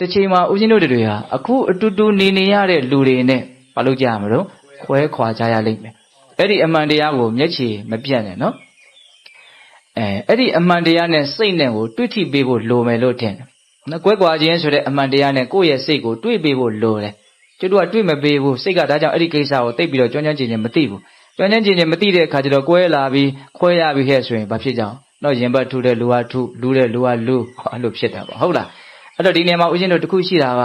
တစ်ချိန်မှာဦးဇင်းတို့တွေဟာအခုအတူတူနေနေရတဲ့လူတွေနဲ့ဘာလို့ကြရမလို့ခွဲခွာကြရလိမ့်မယ်အဲ့ဒီအမှန်တရားကိုမျက်ခြေမပြတ်နဲ့နော်အဲအဲ့ဒီအမှန်တရားနဲ့စိတ်နဲ့ကိုတွေ့ထိပေးဖို့လိုမယ်လို့ထင်တယ်နော်ကွဲကွာခြင်းဆိုတဲ့အမှန်တရားနဲ့ကိုယ့်ရဲ့စိတ်ကိုတွေ့ပေးဖို့လိုတယ်ကျွတ်တို့ကတွေ့မပေးဘူးစိတ်ကဒါကြောင့်အဲ့ဒီကိစ္စကိုသိပ်ပြီးတော့ကြွမ်းကြမ်းကျင်ကျင်မသိဘူးကြွမ်းကြမ်းကျင်ကျင်မသိတဲ့အခါကျတော့ကွဲလာပြီးခွဲရပြီးဟဲ့ဆိုရင်ဘာဖြစ်ကြအောင်တော့ရင်ဘတ်ထုတဲ့လူဟာထုလူတဲ့လူဟာလူအဲ့လိုဖြစ်တာပေါ့ဟုတ်လား အဲ့တော့ဒီနေရာမှာဦးဇင်းတို့တခုရှိတာက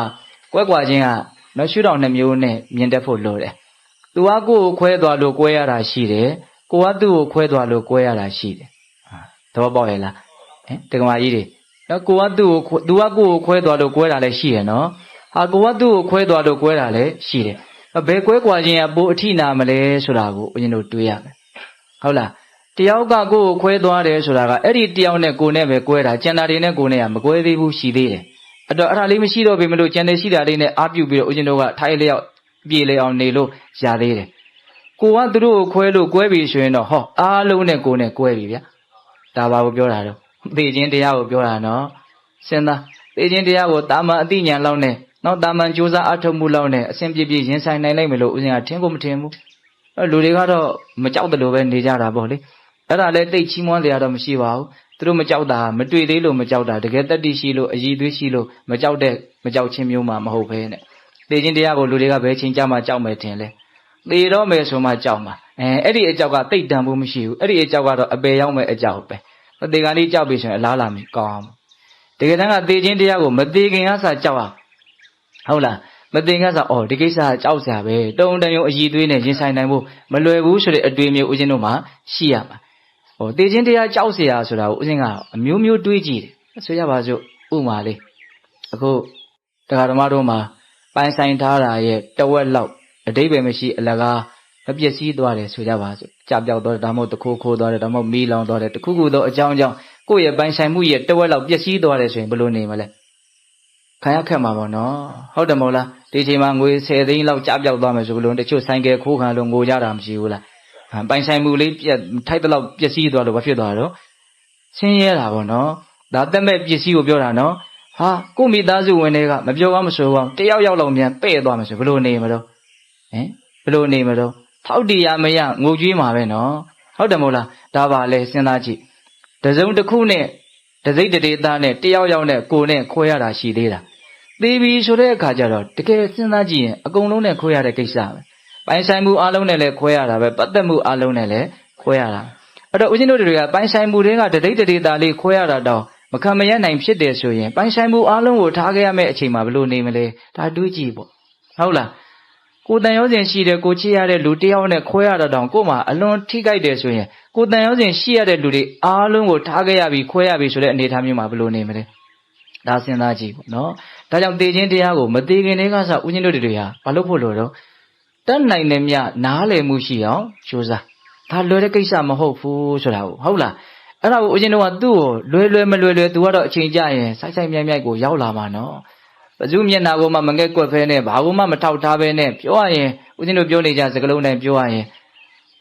ကွဲကွာခြင်းကနော်ရှုထောင့်နှမျိုးနဲ့မြင်တတ်ဖို့လိုတယ်သူကကိုယ်ကိုခွဲသွားလို့ကွဲရတာရှိတယ်ကိုကသူ့ကိုခွဲသွားလို့ကွဲရတာရှိတယ်သဘောပေါက်ရဲ့လားဟင်တက္ကမကြီးတွေနော်ကိုကသူ့ကိုသူကကိုယ်ကိုခွဲသွားလို့ကွဲတာလည်းရှိရနော်ဟာကိုကသူ့ကိုခွဲသွားလို့ကွဲတာလည်းရှိတယ်ဘယ်ကွဲကွာခြင်းကပိုအထိနာမလဲဆိုတာကိုဦးဇင်းတို့တွေးရမယ်ဟုတ်လားတယောက်ကကိုယ်ကိုခွဲသွားတယ်ဆိုတာကအဲ့ဒီတယောက်နဲ့ကိုယ်နဲ့ပဲကွဲတာကျန်တာတွေနဲ့ကိုယ်နဲ့ကမကွဲသေးဘူးရှိသေးတယ် အဲ့တော့အဲ့ဒါလေးမရှိတော့ပြီမလို့ကျန်တဲ့ရှိတာလေးနဲ့အာပြုပြီးတော့ဦးဇင်းတို့ကထိုင်လျောက်ပြေလျောက်နေလို့ရသေးတယ်ကိုကသူတို့ကိုခွဲလို့ကွဲပြီဆိုရင်တော့ဟောအားလုံးနဲ့ကိုယ်နဲ့ကွဲပြီဗျာဒါပါကိုပြောတာတော့သိခြင်းတရားကိုပြောတာနော်စဉ်းစားသိခြင်းတရားကိုတာမန်အသိဉာဏ်လောက်နဲ့နော်တာမန်ကြိုးစားအထောက်မှုလောက်နဲ့အစဉ်ပြေပြေရင်ဆိုင်နိုင်လိုက်မယ်လို့ဦးဇင်းကထင်ကိုမထင်ဘူးအဲလူတွေကတော့မကြောက်တယ်လို့ပဲနေကြတာပေါ့လေအဲ့ဒါလည်းတိတ်ချီးမွမ်းတရားတော့မရှိပါဘူး သူတို့မကြောက်တာမတွေ့သေးလို့မကြောက်တာတကယ်တက်တိရှိလို့အည်သွေးရှိလို့မကြောက်တဲ့မကြောက်ချင်းမျိုးမှမဟုတ်ဘဲနဲ့သိခြင်းတရားကိုလူတွေကဘယ်ချိန်ကြမှာကြောက်မယ်ထင်လဲသေတော့မယ်ဆိုမှကြောက်မှာအဲအဲ့ဒီအကြောက်ကတိတ်တန်ဖို့မရှိဘူးအဲ့ဒီအကြောက်ကတော့အပေရောက်မဲ့အကြောက်ပဲသေကလေးကြောက်ပြီဆိုရင်အလားလာမကောင်းအောင်တကယ်တမ်းကသေခြင်းတရားကိုမသေးခင်ကစားကြောက်အောင်ဟုတ်လားမသိငါဆိုအော်ဒီကိစ္စကကြောက်စရာပဲတုံတန်ယုံအည်သွေးနဲ့ရင်ဆိုင်နိုင်ဖို့မလွယ်ဘူးဆိုတဲ့အတွေ့အမျိုးဦးဇင်းတို့မှာရှိရမှာ ဟောတေခြင်းတရားကြောက်เสียဆိုတာကိုဦးဇင်းကအမျိုးမျိုးတွေးကြည့်တယ်ဆိုရပါစို့ဥမာလေးအခုတရားဓမ္မတို့မှာပိုင်ဆိုင်ထားတာရဲ့တဝက်လောက်အတိပ္ပယ်မရှိအလကားမပျက်စီးသွားတယ်ဆိုကြပါစို့ကြပြောက်သွားတယ်ဒါမှမဟုတ်တခိုးခိုးသွားတယ်ဒါမှမဟုတ်မီးလောင်သွားတယ်တခုခုသောအကြောင်းကြောင့်ကိုယ့်ရဲ့ပိုင်ဆိုင်မှုရဲ့တဝက်လောက်ပျက်စီးသွားတယ်ဆိုရင်ဘယ်လိုနေမလဲခံရခက်မှာပေါ့နော်ဟုတ်တယ်မဟုတ်လားဒီချိန်မှာငွေ10သိန်းလောက်ကြပြောက်သွားမယ်ဆိုလို့တချို့ဆိုင်ကယ်ခိုးခံလို့ငိုကြတာမရှိဘူးလား ပိုင်ဆိုင်မှုလေးပြက်ထိုက်တလောက်ပျက်စီးသွားလို့ဘာဖြစ်သွားတော့ဆင်းရဲတာပေါ့နော်ဒါတက်မဲ့ပစ္စည်းကိုပြောတာနော်ဟာကိုမိသားစုဝင်တွေကမပြောကောင်းမဆိုကောင်းတယောက်ယောက်လောက်မြန်ပဲ့သွားမယ်ဆိုဘယ်လိုနေမလို့ဟင်ဘယ်လိုနေမလို့ထောက်တရားမရငိုကြွေးမှာပဲနော်ဟုတ်တယ်မို့လားဒါပါလေစဉ်းစားကြည့်တစုံတစ်ခုနဲ့တစိမ့်တရေသားနဲ့တယောက်ယောက်နဲ့ကိုနဲ့ခွဲရတာရှိသေးတာသေပြီဆိုတဲ့အခါကျတော့တကယ်စဉ်းစားကြည့်ရင်အကုန်လုံးနဲ့ခွဲရတဲ့ကိစ္စပဲ ပိုင်ဆိုင်မှုအလုံးနဲ့လည်းခွဲရတာပဲပတ်သက်မှုအလုံးနဲ့လည်းခွဲရတာအဲ့တော့ဦးဇင်းတို့တွေကပိုင်ဆိုင်မှုတွေကတတိတ်တရေသားလေးခွဲရတာတော့မခံမရနိုင်ဖြစ်တယ်ဆိုရင်ပိုင်ဆိုင်မှုအလုံးကိုထားခဲ့ရမယ့်အချိန်မှာဘယ်လိုနေမလဲဒါတွေးကြည့်ပေါ့ဟုတ်လားကိုတန်ရောစဉ်ရှိတဲ့ကိုချစ်ရတဲ့လူတယောက်နဲ့ခွဲရတာတောင်ကို့မှာအလွန်ထိခိုက်တယ်ဆိုရင်ကိုတန်ရောစဉ်ရှိရတဲ့လူတွေအားလုံးကိုထားခဲ့ရပြီးခွဲရပြီးဆိုတဲ့အနေအထားမျိုးမှာဘယ်လိုနေမလဲဒါစဉ်းစားကြည့်ပေါ့နော်ဒါကြောင့်တေခြင်းတရားကိုမသေးခင်တည်းကစဦးဇင်းတို့တွေဟာဘာလို့ဖို့လို့တော့ တတ်နိုင်တယ်မြနားလည်မှုရှိအောင်ကြိုးစားဒါလွယ်တဲ့ကိစ္စမဟုတ်ဘူးဆိုတာကိုဟုတ်လားအဲ့ဒါကိုဦးဇင်းတို့ကသူ့ကိုလွယ်လွယ်မလွယ်လွယ် तू ကတော့အချိန်ကြရင်စိုက်စိုက်မြိုက်မြိုက်ကိုရောက်လာမှာနော်ဘယ်သူမျက်နာကိုမှမငဲ့ကွက်ဖဲနဲ့ဘာကိုမှမထောက်ထားဘဲနဲ့ပြောရရင်ဦးဇင်းတို့ပြောနေကြစကလုံးတိုင်းပြောရရင်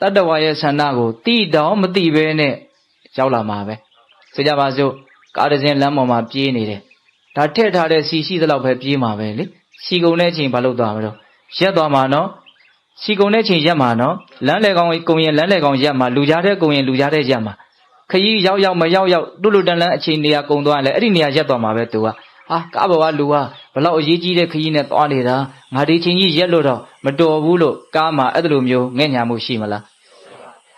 တတ္တဝါရဲ့ဆန္ဒကိုတိတောင်မတိဘဲနဲ့ရောက်လာမှာပဲဆိုကြပါစို့ကားတစ်စင်းလမ်းပေါ်မှာပြေးနေတယ်ဒါထည့်ထားတဲ့စီရှိသလောက်ပဲပြေးမှာပဲလေစီကုံတဲ့အချိန်ဘာလုပ်သွားမလို့ရက်သွားမှာနော် စီကုံတဲ့အချိန်ရက်မှာနော်လမ်းလေကောင်ကုံရင်လမ်းလေကောင်ရက်မှာလူကြားတဲ့ကုံရင်လူကြားတဲ့ရက်မှာခကြီးရောက်ရောက်မရောက်ရောက်တွတ်လွတ်တန်လန်းအချိန်နေရာကုံသွားလဲအဲ့ဒီနေရာရက်သွားမှာပဲသူကဟာကားဘောကလူကဘလောက်အရေးကြီးတဲ့ခကြီးနဲ့သွားနေတာငါဒီချိန်ကြီးရက်လို့တော့မတော်ဘူးလို့ကားမှာအဲ့လိုမျိုးငဲ့ညာမှုရှိမလား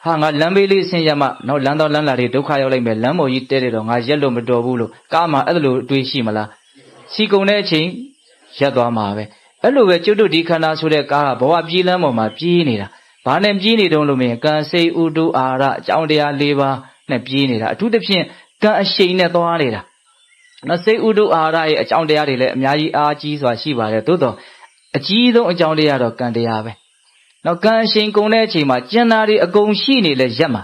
ဟာငါလမ်းဘေးလေးဆင်းရမှတော့လမ်းတော်လမ်းလာတွေဒုက္ခရောက်လိုက်မယ်လမ်းပေါ်ကြီးတဲတယ်တော့ငါရက်လို့မတော်ဘူးလို့ကားမှာအဲ့လိုအတွေးရှိမလားစီကုံတဲ့အချိန်ရက်သွားမှာပဲ အဲ့လိုပဲကျွတ်တို့ဒီခန္ဓာဆိုတဲ့ကားကဘဝပြေးလမ်းပေါ်မှာပြေးနေတာဘာနဲ့ပြေးနေတုံးလို့မင်းကံစိတ်ဥတုအာရအကြောင်းတရား၄ပါးနဲ့ပြေးနေတာအထူးသဖြင့်ကံအရှိန်နဲ့သွားနေတာနော်စိတ်ဥတုအာရရဲ့အကြောင်းတရားတွေလည်းအများကြီးအားကြီးစွာရှိပါတယ်သို့တော့အကြီးဆုံးအကြောင်းတရားတော့ကံတရားပဲနော်ကံအရှိန်ကုန်တဲ့အချိန်မှာကျန်တာတွေအကုန်ရှိနေလဲရက်မှာ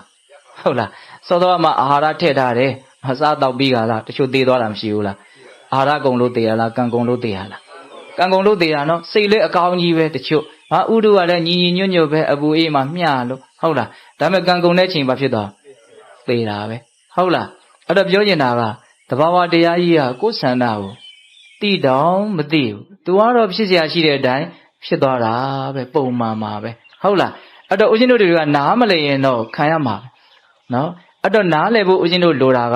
ဟုတ်လားစောစောမှအာဟာရထည့်ထားတယ်မစားတော့ပြီးကြလားတချို့သေးသွားတာမရှိဘူးလားအာဟာရကုန်လို့သေးရလားကံကုန်လို့သေးရလား ကံကုန်လို့သေးရနော်စိတ်လည်းအကောင်းကြီးပဲတချို့ဟာဥဒုကလည်းညီညီညွတ်ညွတ်ပဲအပူအေးမှမျှလို့ဟုတ်လားဒါပေမဲ့ကံကုန်တဲ့အချိန်ဘာဖြစ်သွားသေးတာပဲဟုတ်လားအဲ့တော့ပြောချင်တာကတဘာဝတရားကြီးကကိုယ်ဆန္ဒကို တိတောင်မသိဘူး။ तू ကတော့ဖြစ်เสียရှိတဲ့အတိုင်းဖြစ်သွားတာပဲပုံမှန်မှာပဲဟုတ်လားအဲ့တော့ဦးဇင်းတို့တွေကနားမလည်ရင်တော့ခံရမှာပဲနော်အဲ့တော့နားလည်ဖို့ဦးဇင်းတို့လိုတာက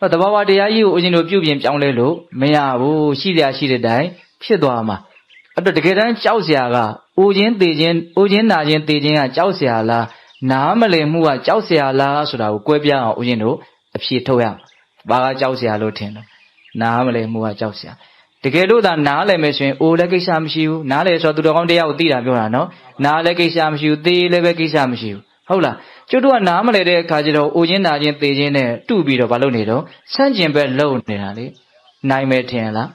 ဟောတဘာဝတရားကြီးကိုဦးဇင်းတို့ပြုပြင်ပြောင်းလဲလို့မရဘူးရှိเสียရှိတဲ့အတိုင်း ဖြစ်သွားမှာအဲ့တော့တကယ်တမ်းကြောက်စရာကအိုခြင်းတေခြင်းအိုခြင်းနာခြင်းတေခြင်းကကြောက်စရာလားနားမလည်မှုကကြောက်စရာလားဆိုတာကိုကွဲပြားအောင်ဦးဇင်းတို့အဖြေထုတ်ရမှာဘာကကြောက်စရာလို့ထင်လဲနားမလည်မှုကကြောက်စရာတကယ်လို့သာနားလည်မယ်ဆိုရင်အိုလည်းကိစ္စမရှိဘူးနားလည်ဆိုတော့သူတော်ကောင်းတရားကိုသိတာပြောတာနော်နားလည်းကိစ္စမရှိဘူးသိလည်းပဲကိစ္စမရှိဘူးဟုတ်လားကျွတ်တို့ကနားမလဲတဲ့အခါကျတော့အိုချင်းနာချင်းသေချင်းနဲ့တူပြီးတော့မလုပ်နေတော့ဆန့်ကျင်ဘက်လုံနေတာလေနိုင်မယ်ထင်လား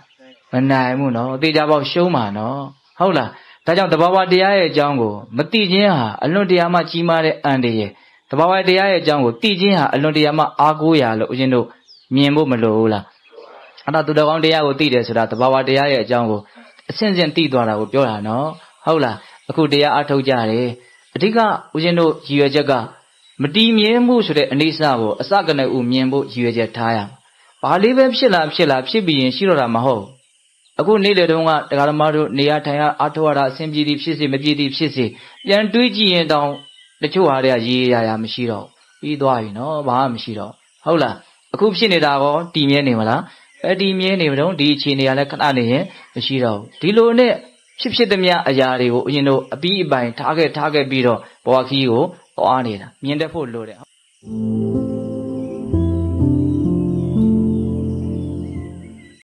မနိုင်ဘူးနော်သေချာပေါက်ရှုံးမှာနော်ဟုတ်လားဒါကြောင့်တဘာဝတရားရဲ့အကြောင်းကိုမသိခြင်းဟာအလွန်တရာမှကြီးမားတဲ့အန္တရာယ်တဘာဝတရားရဲ့အကြောင်းကိုသိခြင်းဟာအလွန်တရာမှအားကိုးရလို့ဦးဇင်းတို့မြင်ဖို့မလိုဘူးလားအဲ့ဒါသူတော်ကောင်းတရားကိုသိတယ်ဆိုတာတဘာဝတရားရဲ့အကြောင်းကိုအစဉ်စဉ်သိသွားတာကိုပြောတာနော်ဟုတ်လားအခုတရားအထုတ်ကြတယ်အဓိကဦးဇင်းတို့ရည်ရွယ်ချက်ကမတီးမြဲမှုဆိုတဲ့အနေအစားကိုအစကနေဦးမြင်ဖို့ရည်ရွယ်ချက်ထားရမှာဘာလေးပဲဖြစ်လာဖြစ်လာဖြစ်ပြီးရင်ရှိတော့တာမဟုတ် အခုနေ့လေတုန်းကတရားဓမ္မတို့နေရာထိုင်ရအထောက်ရတာအဆင်ပြေသည်ဖြစ်စေမပြေသည်ဖြစ်စေပြန်တွေးကြည့်ရင်တောင်တချို့ဟာတွေကရေးရရမရှိတော့ပြီးသွားပြီနော်ဘာမှမရှိတော့ဟုတ်လားအခုဖြစ်နေတာကောတည်မြဲနေမလားအဲ့ဒီမြဲနေမတော့ဒီအခြေအနေကလည်းခဏနေရင်မရှိတော့ဘူးဒီလိုနဲ့ဖြစ်ဖြစ်သမျှအရာတွေကိုအရင်တို့အပြီးအပိုင်ထားခဲ့ထားခဲ့ပြီးတော့ဘဝခီးကိုသွားနေတာမြင်တတ်ဖို့လိုတယ်